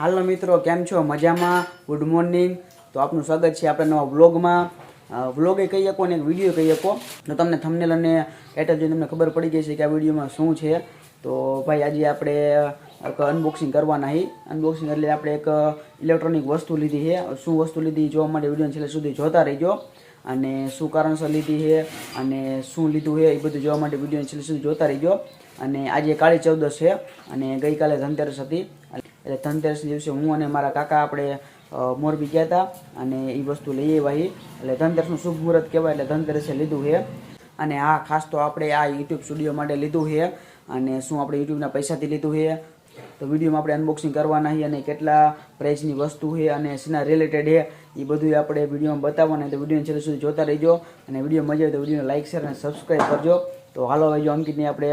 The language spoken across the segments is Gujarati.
હાલો મિત્રો, કેમ છો? મજામાં? ગુડ મોર્નિંગ તો આપનું સ્વાગત છે આપણે નવા વ્લોગમાં વ્લોગે કહી શકો અને એક વીડિયો કહી શકો. તો તમને થંબનેલ અને ટાઇટલ જોઈને તમને ખબર પડી ગઈ છે કે આ વિડીયોમાં શું છે. તો ભાઈ, આજે આપણે અનબોક્સિંગ કરવાના હી. અનબોક્સિંગ એટલે આપણે એક ઇલેક્ટ્રોનિક વસ્તુ લીધી છે. શું વસ્તુ લીધી જોવા માટે વીડિયો છેલ્લે સુધી જોતા રહીજો. અને શું કારણસર લીધી છે અને શું લીધું છે એ બધું જોવા માટે વીડિયો છેલ્લે સુધી જોતા રહીજો. અને આજે કાળી ચૌદશ છે અને ગઈકાલે ધનતેરસ હતી. એટલે ધનતેરસ દિવસે હું અને મારા કાકા આપણે મોરબી ગયા હતા અને એ વસ્તુ લઈ આવ્યા એટલે ધનતેરસનું શુભ મુહૂર્ત કહેવાય એટલે ધનતેરસે લીધું છે અને આ ખાસ તો આપણે આ યુટ્યુબ સ્ટુડિયો માટે લીધું છે અને શું આપણે યુટ્યુબના પૈસાથી લીધું છે તો વિડીયોમાં આપણે અનબોક્સિંગ કરવાના છીએ અને કેટલા પ્રાઇસની વસ્તુ છે અને શેના રિલેટેડ છે એ બધું આપણે વિડીયોમાં બતાવવાના તો વીડિયો છેલ્લે સુધી જોતા રહેજો અને વીડિયો મજા આવે તો વિડીયોને લાઇક શેર અને સબસ્ક્રાઈબ કરજો. તો હાલો હવે જો અંકિતને આપણે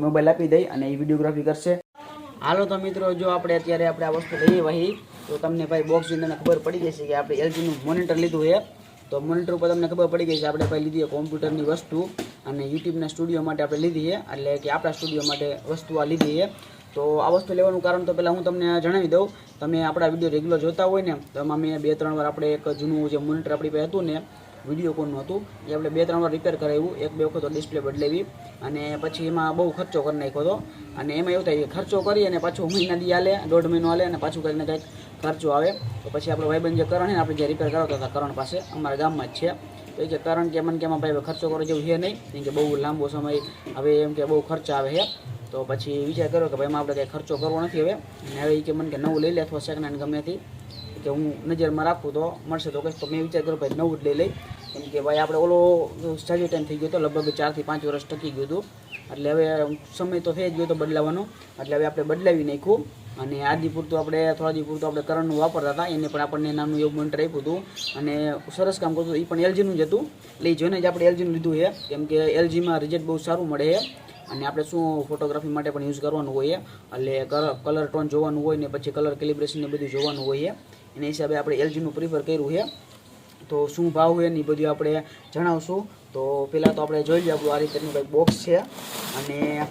મોબાઈલ આપી દઈ અને એ વિડીયોગ્રાફી કરશે. હાલો તો મિત્રો, જો આપણે અત્યારે આપણે આ વસ્તુ લઈએ વહી, તો તમને ભાઈ બોક્સ જોઈને તમને ખબર પડી ગઈ છે કે આપણે એલજીનું મોનિટર લીધું છે. તો મોનિટર ઉપર તમને ખબર પડી ગઈ છે, આપણે ભાઈ લીધી કોમ્પ્યુટરની વસ્તુ અને યુટ્યુબના સ્ટુડિયો માટે આપણે લીધી છે, એટલે કે આપણા સ્ટુડિયો માટે વસ્તુ આ લીધી છે. તો આ વસ્તુ લેવાનું કારણ તો પહેલાં હું તમને જણાવી દઉં. તમે આપણા વીડિયો રેગ્યુલર જોતા હોય ને, તો એમાં મેં બે ત્રણ વાર આપણે એક જૂનું જે મોનિટર આપણી પાસે હતું ને વીડિયો કોનનું હતું. એ આપણે બે, ત્રણ વાર રિપેર કરાવ્યું. એક, બે વખત ડિસ્પ્લે બદલાવી. અને પછી એમાં બહુ ખર્ચો કરી નાખ્યો હતો. અને એમાં એવું થાય કે ખર્ચો કરી અને પાછું મહિના દી આલે દોઢ મહિનો આલે અને પાછું કરીને કંઈક ખર્ચો આવે. તો પછી આપણો ભાઈબંધ જે કરણ છે આપણે જે રિપેર કરાવતા હતા કરણ પાસે, અમારા ગામમાં જ છે. તો એ કે કરણ કે મને કે એમાં ભાઈ ખર્ચો કરો જેવું છે નહીં. કેમ કે બહુ લાંબો સમય હવે એમ કે બહુ ખર્ચા આવે છે. તો પછી વિચાર કર્યો કે ભાઈ એમાં આપણે કંઈ ખર્ચો કરવો નથી હવે. અને હવે એ કે મને કે નવું લઈ લે અથવા સેકન્ડ હેન્ડ ગમેથી કે હું નજરમાં રાખું તો મળશે તો કહીશ તો મેં વિચાર કર્યો, ભાઈ નવું જ લઈ લઈ. કેમ કે ભાઈ આપણે ઓલો સાજો ટાઈમ થઈ ગયો હતો લગભગ ચારથી પાંચ વર્ષ ટકી ગયું હતું. એટલે હવે સમય તો થઈ જ ગયો હતો બદલાવાનો. એટલે હવે આપણે બદલાવી નાખ્યું. અને આદિ પૂરતું આપણે થોડા દી પૂરતું આપણે કરણનું વાપરતા હતા. એને પણ આપણને નાનું એવું મોનિટર આપ્યું હતું. અને સરસ કામ કરતું એ પણ એલજીનું જ હતું. એટલે એ જોઈને જ આપણે એલજીનું લીધું છે. કેમ કે એલજીમાં રિઝલ્ટ બહુ સારું મળે છે. અને આપણે શું ફોટોગ્રાફી માટે પણ યુઝ કરવાનું હોય એટલે કલર ટોન જોવાનું હોય ને પછી કલર કેલિબ્રેશન ને બધું જોવાનું હોય એના હિસાબે આપણે એલજીનું પ્રિફર કર્યું છે. તો શું ભાવ હોય ને એ બધું આપણે જણાવશું. તો પહેલાં તો આપણે જોઈ લઈએ, આપણું આ રીતનું કંઈક બોક્સ છે. અને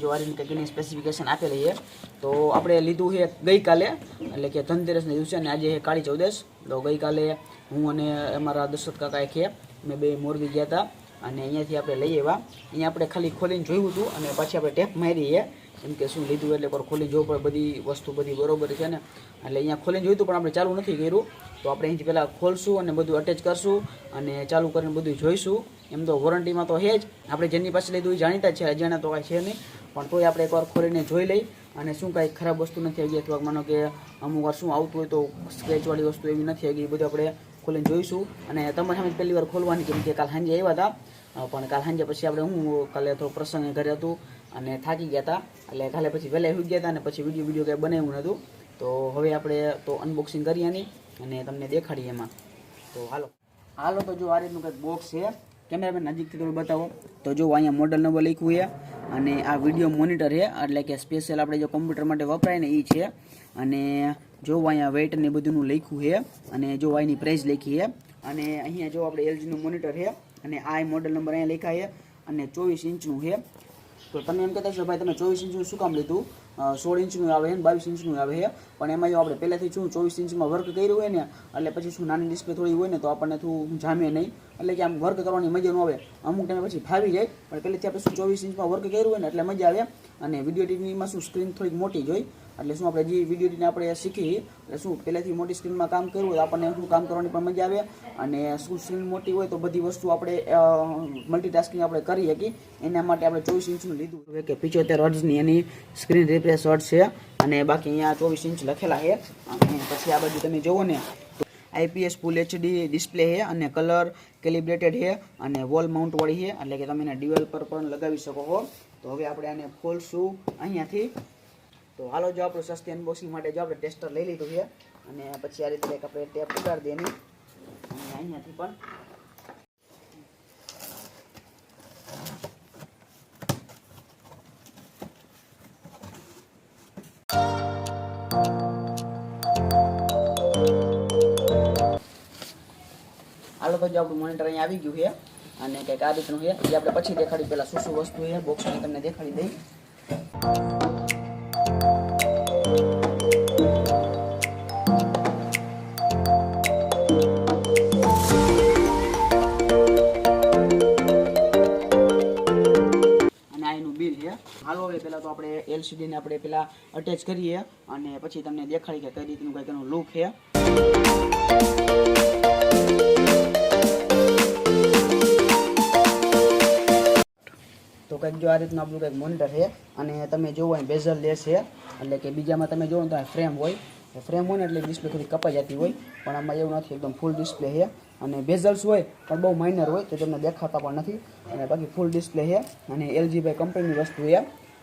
જો આ રીતે કંઈક સ્પેસિફિકેશન આપેલી છે, તો આપણે લીધું છે ગઈકાલે, એટલે કે ધનતેરસના દિવસે, અને આજે છે કાળી ચૌદસ. તો ગઈકાલે હું અને અમારા દશરથ કાકાએ છે મેં બે મોરબી ગયા હતા. અને અહીંયાથી આપણે લઈ આવ્યા. અહીંયા આપણે ખાલી ખોલીને જોયું હતું, અને પાછી આપણે ટેપ મારી છે. એમ કે શું લીધું એટલે પર ખોલીને જોવું પડે બધી વસ્તુ બધી બરોબર છે ને. એટલે અહીંયા ખોલીને જોયું હતું, પણ આપણે ચાલુ નથી કર્યું. તો આપણે અહીંથી પહેલાં ખોલશું અને બધું અટેચ કરશું અને ચાલુ કરીને બધું જોઈશું. એમ તો વોરંટીમાં તો છે જ. આપણે જેની પાસે લીધું એ જાણીતા છે, અજાણ્યા તો કાંઈ છે નહીં. પણ તોય આપણે એકવાર ખોલીને જોઈ લઈ અને શું કાંઈ ખરાબ વસ્તુ નથી આવી. અથવા માનો કે અમુક વાર શું આવતું હોય તો સ્ક્રેચવાળી વસ્તુ એવી નથી આવી. એ બધું આપણે ખોલીને જોઈશું. અને તમારી સામે પહેલી વાર ખોલવાની કેમ કે કાલ સાંજે આવ્યા હતા. પણ કાલ સાંજે પછી આપણે હું કાલે થોડો પ્રસંગ ઘરે હતું અને થાકી ગયા હતા. એટલે કાલે પછી વહેલા આવી ગયા હતા અને પછી વીડિયો વીડિયો કંઈ બનાવ્યું નહોતું. તો હવે આપણે તો અનબોક્સિંગ કરીએ આની. અને તમને દેખાડીએ એમાં. તો હાલો. હાલો, તો જો આ રીતનું કંઈક બોક્સ છે. કેમેરામેન નજીકથી થોડું બતાવો. તો જો અહીંયા મોડલ નંબર લખ્યું છે અને આ વીડિયો મોનિટર છે. એટલે કે સ્પેશિયલ આપણે જો કોમ્પ્યુટર માટે વપરાય ને એ છે. અને જો અહીંયા વેઇટ ને બધુંનું લખ્યું છે અને જો અહીંની પ્રાઇસ લખી છે. અને અહીંયા જો આપણે એલજીનું મોનિટર છે અને આ મોડલ નંબર અહીંયા લખાય છે અને ચોવીસ ઇંચનું છે. તો તમે એમ કહેતા છો ભાઈ, તમે ચોવીસ ઇંચનું શું કામ લીધું? સોળ ઇંચનું આવે છે બાવીસ ઇંચનું આવે છે. પણ એમાં જો આપણે પહેલાંથી શું ચોવીસ ઇંચમાં વર્ક કર્યું હોય ને, એટલે પછી શું નાની ડિસ્પ્લે થોડી હોય ને, તો આપણને થોડું જામે નહીં. એટલે કે આમ વર્ક કરવાની મજા ન આવે. અમુક ટાઈમે પછી ફાવી જાય, પણ પહેલેથી આપણે શું ચોવીસ ઇંચમાં વર્ક કર્યું હોય ને, એટલે મજા આવે. અને વીડિયો ટીવીમાં શું સ્ક્રીન થોડીક મોટી જોઈ એટલે શું આપણે જે વીડિયો એડિટિંગ આપણે શીખી, એટલે શું, પહેલેથી મોટી સ્ક્રીનમાં કામ કરવું હોય આપણને શું કામ કરવાની પણ મજા આવે. અને શું સ્ક્રીન મોટી હોય તો બધી વસ્તુ આપણે મલ્ટીટાસ્કિંગ આપણે કરી શકીએ. એના માટે આપણે ચોવીસ ઇંચનું લીધું. હવે કે પિચોતેર હર્ટ્ઝની એની સ્ક્રીન રિફ્રેશ હર્ટ્ઝ છે અને બાકી અહીંયા ચોવીસ ઇંચ લખેલા છે. અને પછી આ બાજુ તમે જુઓ ને આઈપીએસ ફૂલ એચડી ડિસ્પ્લે છે અને કલર કેલિબ્રેટેડ છે અને વોલ માઉન્ટ વાળી છે. એટલે કે તમે એને દિવાલ પર પણ લગાવી શકો છો તો હવે આપણે આને ખોલશું અહીંયાથી. તો હાલો જો આપણું સસ્તી અનબોક્સિંગ માટે જો આપણે ટેસ્ટર લઈ લીધું છે અને પછી આ રીતે આપણે ટેપ ઉતારી દઈએ અને અહીંયાથી પણ હાલો તો જો આપણું મોનિટર અહીંયા આવી ગયું છે અને કંઈક આ રીતનું છે. એ આપણે પછી દેખાડી પહેલાં શું શું વસ્તુ છે બોક્સની તમને દેખાડી દઈ. એલસીડીને આપણે પેલા અટેચ કરીએ અને પછી તમને દેખાડી કે કઈ રીતનું કંઈક એનું લુક છે. તો કંઈક જો આ રીતનું આપણું કંઈક મોનિટર છે અને તમે જોવો અહીં બેઝલ લેસ છે એટલે કે બીજામાં તમે જોવો તો ફ્રેમ હોય. ફ્રેમ હોય ને એટલે ડિસ્પ્લે થોડી કપાઈ જતી હોય. પણ આમાં એવું નથી, એકદમ ફૂલ ડિસ્પ્લે છે. અને બેઝલ્સ હોય, પણ બહુ માઇનર હોય, તો તમને દેખાતા પણ નથી. અને બાકી ફૂલ ડિસ્પ્લે છે. અને એલજી ભાઈ કંપનીની વસ્તુ છે.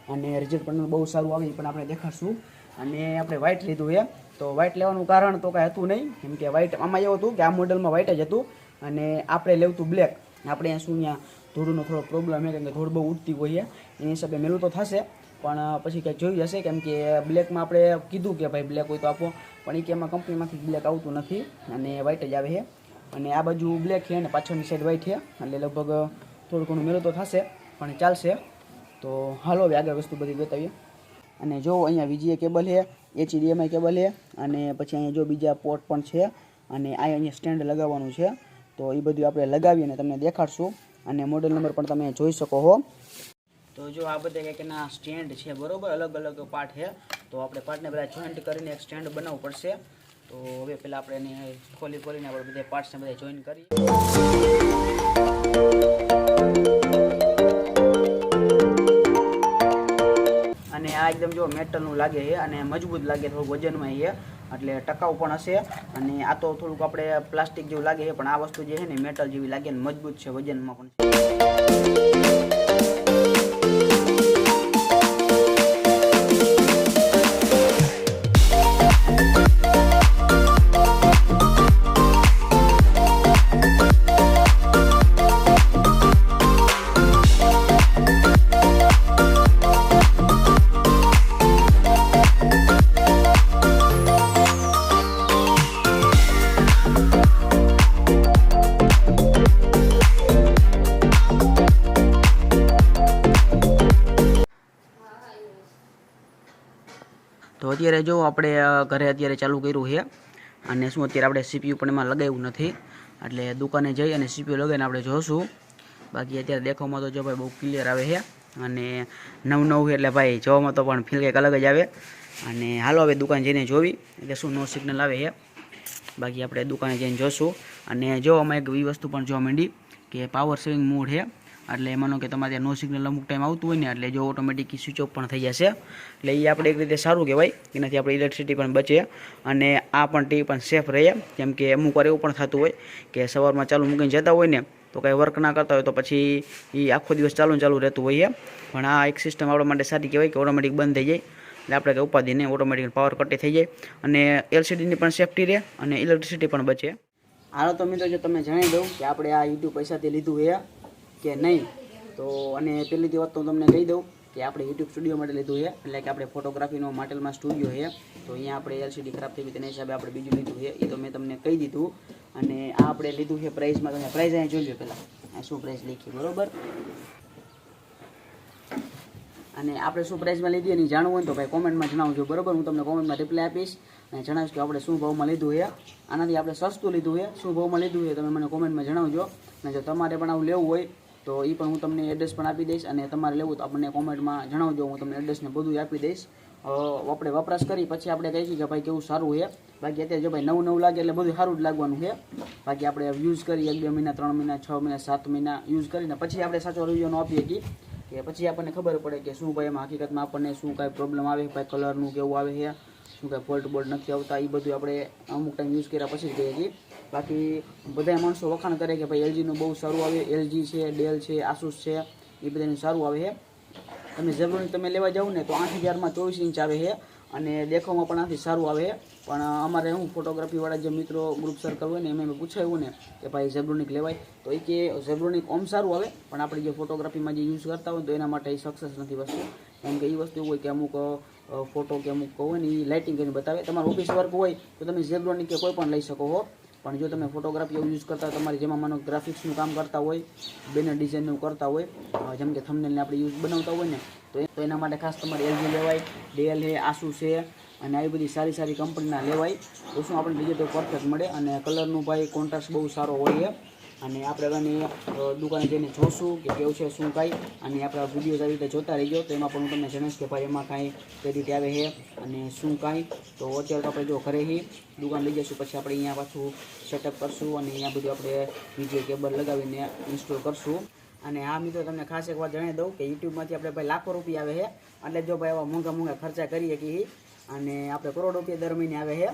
અને રિઝલ્ટ પણ બહુ સારું આવે પણ આપણે દેખાડશું. અને આપણે વ્હાઇટ લીધું છે. તો વ્હાઇટ લેવાનું કારણ તો કાંઈ હતું નહીં. કેમ કે વ્હાઇટ આમાં એવું હતું કે આ મોડલમાં વ્હાઇટ જ હતું. અને આપણે લેવું હતું બ્લેક આપણે શું, અહીંયા ધૂળનો થોડો પ્રોબ્લેમ છે, કેમ કે ધૂળ બહુ ઉડતી હોય એની હિસાબે મેલું તો થશે. પણ પછી ક્યાંક જોઈ જશે કેમ કે બ્લેકમાં આપણે કીધું કે ભાઈ બ્લેક હોય તો આપો, પણ એ કે એમાં કંપનીમાંથી બ્લેક આવતું નથી અને વ્હાઇટ જ આવે છે. અને આ બાજુ બ્લેક છે અને પાછળની સાઈડ વ્હાઇટ છે. એટલે લગભગ થોડું ઘણું મેળો તો થશે, પણ ચાલશે. તો હાલો હવે આગળ વસ્તુ બધી બતાવીએ. અને જો અહીંયા વીજીએ કેબલ છે એચડીએમઆઈ કેબલ છે, અને પછી અહીંયા જો બીજા પોર્ટ પણ છે, અને આ અહીંયા સ્ટેન્ડ લગાવવાનું છે, તો એ બધું આપણે લગાવી અને તમને દેખાડશું. અને મોડેલ નંબર પણ તમે જોઈ શકો છો તો જો આ બધા કંઈક એના સ્ટેન્ડ છે, બરોબર? અલગ અલગ પાર્ટ છે. તો આપણે પાર્ટને બધા જોઈન્ટ કરીને એક સ્ટેન્ડ બનાવવું પડશે. તો હવે પહેલાં આપણે એને ખોલી ખોલીને આપણે બધા પાર્ટ્સને બધા જોઈન કરીએ. અને આ એકદમ જો મેટલનું લાગે છે અને મજબૂત લાગે થોડું વજનમાં છે. એટલે ટકાઉ પણ હશે. અને આ તો થોડુંક આપણે પ્લાસ્ટિક જેવું લાગે છે, પણ આ વસ્તુ જે છે ને મેટલ જેવી લાગે ને મજબૂત છે, વજનમાં પણ અત્યારે જો આપણે ઘરે અત્યારે ચાલુ કર્યું છે. અને શું અત્યારે આપણે સીપીયુ પણ એમાં લગાવ્યું નથી. એટલે દુકાને જઈ અને સીપીયુ લગાવીને આપણે જોશું. બાકી અત્યારે દેખવામાં તો જો ભાઈ બહુ ક્લિયર આવે છે. અને નવું નવ એટલે ભાઈ જોવામાં તો પણ ફીલ કંઈક અલગ જ આવે. અને હાલો હવે દુકાન જઈને જોવી. એટલે શું નો સિગ્નલ આવે છે. બાકી આપણે દુકાને જઈને જોશું. અને જો અમે એક એવી વસ્તુ પણ જોવા માંડી કે પાવર સેવિંગ મોડ છે. એટલે એમાંનો કે તમારે નો સિગ્નલ અમુક ટાઈમ આવતું હોય ને, એટલે જો ઓટોમેટિક સ્વિચ ઓફ પણ થઈ જશે. એટલે એ આપણે એક રીતે સારું કહેવાય, એનાથી આપણે ઇલેક્ટ્રિસિટી પણ બચે અને આ પણ ટીવી પણ સેફ રહે. કેમ કે અમુક વાર એવું પણ થતું હોય કે સવારમાં ચાલુ મૂકીને જતા હોય ને, તો કાંઈ વર્ક ના કરતા હોય તો પછી એ આખો દિવસ ચાલુ ચાલુ રહેતું હોય પણ આ એક સિસ્ટમ આપણા માટે સારી કહેવાય કે ઓટોમેટિક બંધ થઈ જાય. એટલે આપણે કંઈ ઉપાધિ ઓટોમેટિક પાવર કટે થઈ જાય. અને એલસીડીની પણ સેફટી રહે અને ઇલેક્ટ્રિસિટી પણ બચે. હાલો તો મિત્રો, જો તમે જણાવી દઉં કે આપણે આ યુટ્યુબ પૈસાથી લીધું છે. કે નહીં? તો અને પહેલી વાત તો હું તમને કહી દઉં કે આપણે યુટ્યુબ સ્ટુડિયો માટે લીધું છે, એટલે કે આપણે ફોટોગ્રાફીનો માટેલમાં સ્ટુડિયો છે. તો અહીંયા આપણે એલસીડી ખરાબ થઈ ગઈ તેના હિસાબે આપણે બીજું લીધું છે, એ તો મેં તમને કહી દીધું. અને આ આપણે લીધું છે પ્રાઇસમાં તમે પ્રાઇસ અહીંયા જોઈ લો પહેલાં શું પ્રાઇસ લખી, બરોબર? અને આપણે શું પ્રાઇસમાં લીધી એની જાણવું હોય તો ભાઈ કોમેન્ટમાં જણાવજો, બરોબર? હું તમને કોમેન્ટમાં રિપ્લાય આપીશ અને જણાવીશ કે આપણે શું ભાવમાં લીધું છે. આનાથી આપણે સસ્તું લીધું છે. શું ભાવમાં લીધું છે તમે મને કોમેન્ટમાં જણાવજો. અને જો તમારે પણ આવું લેવું હોય તો એ પણ હું તમને એડ્રેસ પણ આપી દઈશ અને તમારે લેવું તો આપણને કોમેન્ટમાં જણાવજો, હું તમને એડ્રેસને બધું આપી દઈશ. આપણે વપરાશ કરી, પછી આપણે કહીશું કે ભાઈ કેવું સારું છે. બાકી અત્યારે જો ભાઈ નવું નવું લાગે એટલે બધું સારું જ લાગવાનું છે. બાકી આપણે યુઝ કરી એક બે મહિના, ત્રણ મહિના, છ મહિના, સાત મહિના યુઝ કરીને પછી આપણે સાચો રિવ્યૂનો આપીએ છીએ કે પછી આપણને ખબર પડે કે શું ભાઈ એમાં હકીકતમાં આપણને શું કાંઈ પ્રોબ્લેમ આવે ભાઈ કલરનું કેવું આવે છે, શું કાંઈ ફોલ્ટ બોલ્ટ નથી આવતા એ બધું આપણે અમુક ટાઈમ યુઝ કર્યા પછી જ કહીએ છીએ બાકી બધા માણસો વખાણ કરે કે ભાઈ એલજીનું બહુ સારું આવે, એલજી છે, ડેલ છે, આસુસ છે, એ બધાનું સારું આવે છે તમે ઝેબ્રોનિક તમે લેવા જાઓ ને તો આઠ હજારમાં ચોવીસ ઇંચ આવે છે અને દેખાવમાં પણ આથી સારું આવે પણ અમારે હું ફોટોગ્રાફીવાળા જે મિત્રો ગ્રુપ સર્કલ હોય ને એમ મેં પૂછાયું ને કે ભાઈ ઝેબ્રોનિક લેવાય, તો એ કે ઝેબ્રોનિક ઓમ સારું આવે, પણ આપણે જે ફોટોગ્રાફીમાં જે યુઝ કરતા હોય તો એના માટે એ સક્સેસ નથી વસ્તુ કેમ કે એ વસ્તુ એવું હોય કે અમુક ફોટો કે અમુક હોય ને એ લાઇટિંગ કરીને બતાવે. તમારું ઓફિસ વર્ક હોય તો તમે ઝેબ્રોનિક કે કોઈ પણ લઈ શકો છો પણ જો તમે ફોટોગ્રાફી યુઝ કરતા તમારી જેમાં માનો ગ્રાફિક્સનું કામ કરતા હોય બેનર ડિઝાઇનનું કરતા હોય જેમ કે થંબનેલને આપણે યુઝ બનાવતા હોય ને, તો તો એના માટે ખાસ તમારે એલજી લેવાય ડેલ છે આસુ છે, અને આવી બધી સારી સારી કંપનીના લેવાય. તો શું આપણે ડિજિટલ પરફેક્ટ મળે અને કલરનું ભાઈ કોન્ટ્રાસ્ટ બહુ સારો હોય છે અને આપણે બની દુકાને જઈને જોશું કે કેવું છે, શું કાંઈ. અને આપણા વીડિયો આવી રીતે જોતા રહીજો. તો એમાં પણ હું તમને જણાવીશ કે ભાઈ એમાં કાંઈ કઈ રીતે આવે છે અને શું કાંઈ. તો અત્યારે તો આપણે જો ઘરે હી દુકાન લઈ જઈશું. પછી આપણે અહીંયા પાછું સેટઅપ કરશું અને અહીંયા બધું આપણે બીજે કેબલ લગાવીને ઇન્સ્ટોલ કરશું. અને હા મિત્રો, તમને ખાસ એક વાત જણાવી દઉં કે યુટ્યુબમાંથી આપણે ભાઈ લાખો રૂપિયા આવે છે. એટલે જો ભાઈ આવા મોંઘા મોંઘા ખર્ચા કરીએ કે અને આપણે કરોડ રૂપિયા દર મહિને આવે છે.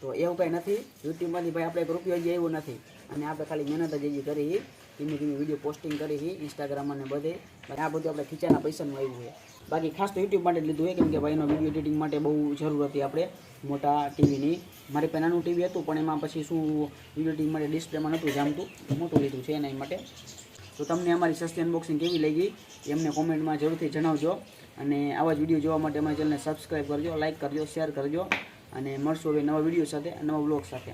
તો એવું કંઈ નથી. યુટ્યુબમાંથી ભાઈ આપણે એક રૂપિયો જ એવું નથી. અને આપણે ખાલી મહેનત જ એવી કરી ધીમે ધીમે વીડિયો પોસ્ટિંગ કરી છે ઇન્સ્ટાગ્રામ અને બધે. આ બધું આપણે ખીચાના પૈસાનું આવ્યું છે. બાકી ખાસ તો યુટ્યુબ માટે લીધું હોય કેમ કે ભાઈનો વીડિયો એડિટિંગ માટે બહુ જરૂર હતી આપણે મોટા ટીવીની મારી પહેલાંનું ટીવી હતું, પણ એમાં પછી શું વીડિયો એડિટિંગ માટે ડિસ્પ્લેમાં નહોતું જામતું, મોટું લીધું છે એના માટે. તો તમને અમારી સસ્તી અનબોક્સિંગ કેવી લાગી ગઈ એમને કોમેન્ટમાં જરૂરથી જણાવજો. અને આવા જ વીડિયો જોવા માટે અમારી ચેનલને સબસ્ક્રાઈબ કરજો લાઇક કરજો શેર કરજો. અને મળશું હવે નવા વીડિયો સાથે, નવા બ્લોગ સાથે.